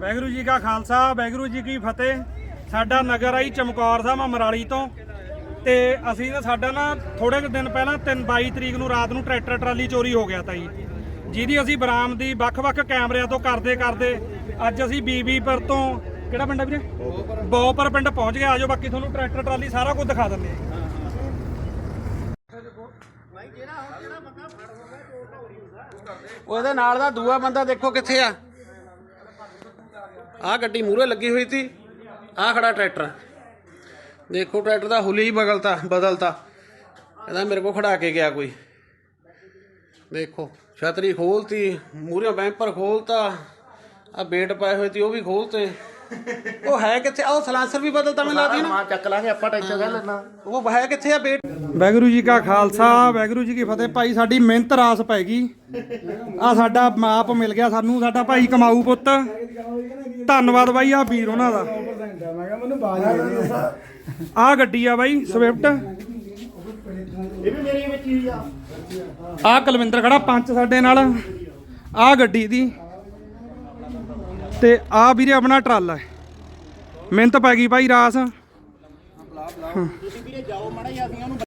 ਵਾਹਿਗੁਰੂ ਜੀ ਕਾ ਖਾਲਸਾ, ਵਾਹਿਗੁਰੂ ਜੀ ਕੀ ਫਤਿਹ। ਸਾਡਾ ਨਗਰ ਆਈ ਚਮਕੌਰ ਸਾਹਿਬ ਆ ਮਰਾਲੀ ਤੋਂ। ਤੇ ਅਸੀਂ ਨਾ ਸਾਡਾ ਨਾ ਥੋੜੇ ਕੁ ਦਿਨ ਪਹਿਲਾਂ 3 22 ਤਰੀਕ ਨੂੰ ਰਾਤ ਨੂੰ ਟਰੈਕਟਰ ਟਰਾਲੀ ਚੋਰੀ ਹੋ ਗਿਆ ਤਾ ਜੀ ਜਿਹਦੀ ਅਸੀਂ ਬਰਾਮਦੀ ਵੱਖ-ਵੱਖ ਕੈਮਰਿਆਂ ਤੋਂ ਕਰਦੇ ਕਰਦੇ ਅੱਜ ਅਸੀਂ ਬੀਬੀਪੁਰ ਤੋਂ ਕਿਹੜਾ ਪਿੰਡ ਆ ਵੀਰੇ? ਬੋਪਰ ਪਿੰਡ ਪਹੁੰਚ ਗਏ। ਆਜੋ ਬਾਕੀ ਤੁਹਾਨੂੰ ਟਰੈਕਟਰ ਟਰਾਲੀ ਸਾਰਾ ਕੁਝ ਦਿਖਾ ਦਿੰਦੇ ਆ ਉਹਦੇ ਨਾਲ ਦਾ ਦੂਆ ਬੰਦਾ ਦੇਖੋ ਕਿੱਥੇ ਆ। ਆਹ ਗੱਡੀ ਮੂਹਰੇ ਲੱਗੀ ਹੋਈ ਸੀ, ਆਹ ਖੜਾ ਟਰੈਕਟਰ। ਦੇਖੋ ਟਰੈਕਟਰ ਦਾ ਹੁਲੀ ਹੀ ਬਦਲਤਾ ਬਦਲਤਾ। ਕਹਿੰਦਾ ਮੇਰੇ ਕੋ ਖੜਾ ਕੇ ਗਿਆ ਕੋਈ। ਦੇਖੋ, ਛਤਰੀ ਖੋਲਤੀ, ਮੂਹਰੇ ਬੈਂਪਰ ਖੋਲਤਾ ਆ ਬੇਟ ਪਾਏ ਹੋਏ ਸੀ, ਉਹ ਵੀ ਖੋਲਤੇ। ਉਹ ਹੈ ਕਿੱਥੇ? ਆਹ ਸਲਾਂਸਰ ਵੀ ਬਦਲਤਾ ਮੈਨੂੰ ਲੱਗਦੀ ਨਾ। ਮਾਂ ਚੱਕ ਲਾਂਗੇ ਆਪਾਂ ਟੈਨਸ਼ਨ ਕਰ ਲੈਣਾ ਉਹ ਹੈ ਕਿੱਥੇ ਆ ਬੇਟ? ਵਾਹਿਗੁਰੂ ਜੀ ਕਾ ਖਾਲਸਾ ਵਾਹਿਗੁਰੂ ਜੀ ਕੀ ਫਤਿਹ। ਭਾਈ ਸਾਡੀ ਮਿਹਨਤ ਰਾਸ ਪੈ ਗਈ। ਆ ਸਾਡਾ ਮਾਪ ਮਿਲ ਗਿਆ ਸਾਨੂੰ ਸਾਡਾ ਭਾਈ ਕਮਾਊ ਪੁੱਤ। ਧੰਨਵਾਦ ਬਾਈ ਆ ਵੀਰ ਉਹਨਾਂ ਦਾ। ਆ ਗੱਡੀ ਆ ਬਾਈ ਸਵਿਫਟ ਇਹ ਵੀ ਮੇਰੇ ਵਿੱਚ ਹੀ ਆ। ਆ ਕੁਲਵਿੰਦਰ ਖੜਾ ਪੰਚ ਸਾਡੇ ਨਾਲ। ਆ ਗੱਡੀ ਦੀ। ਤੇ ਆ ਵੀਰੇ ਆਪਣਾ ਟਰਾਲਾ ਹੈ। ਮਿਹਨਤ ਪੈ ਗਈ ਭਾਈ, ਰਾਸ। ਤੁਸੀਂ ਵੀਰੇ ਜਾਓ, ਮਾੜਾ ਅਸੀਂ ਉਹਨੂੰ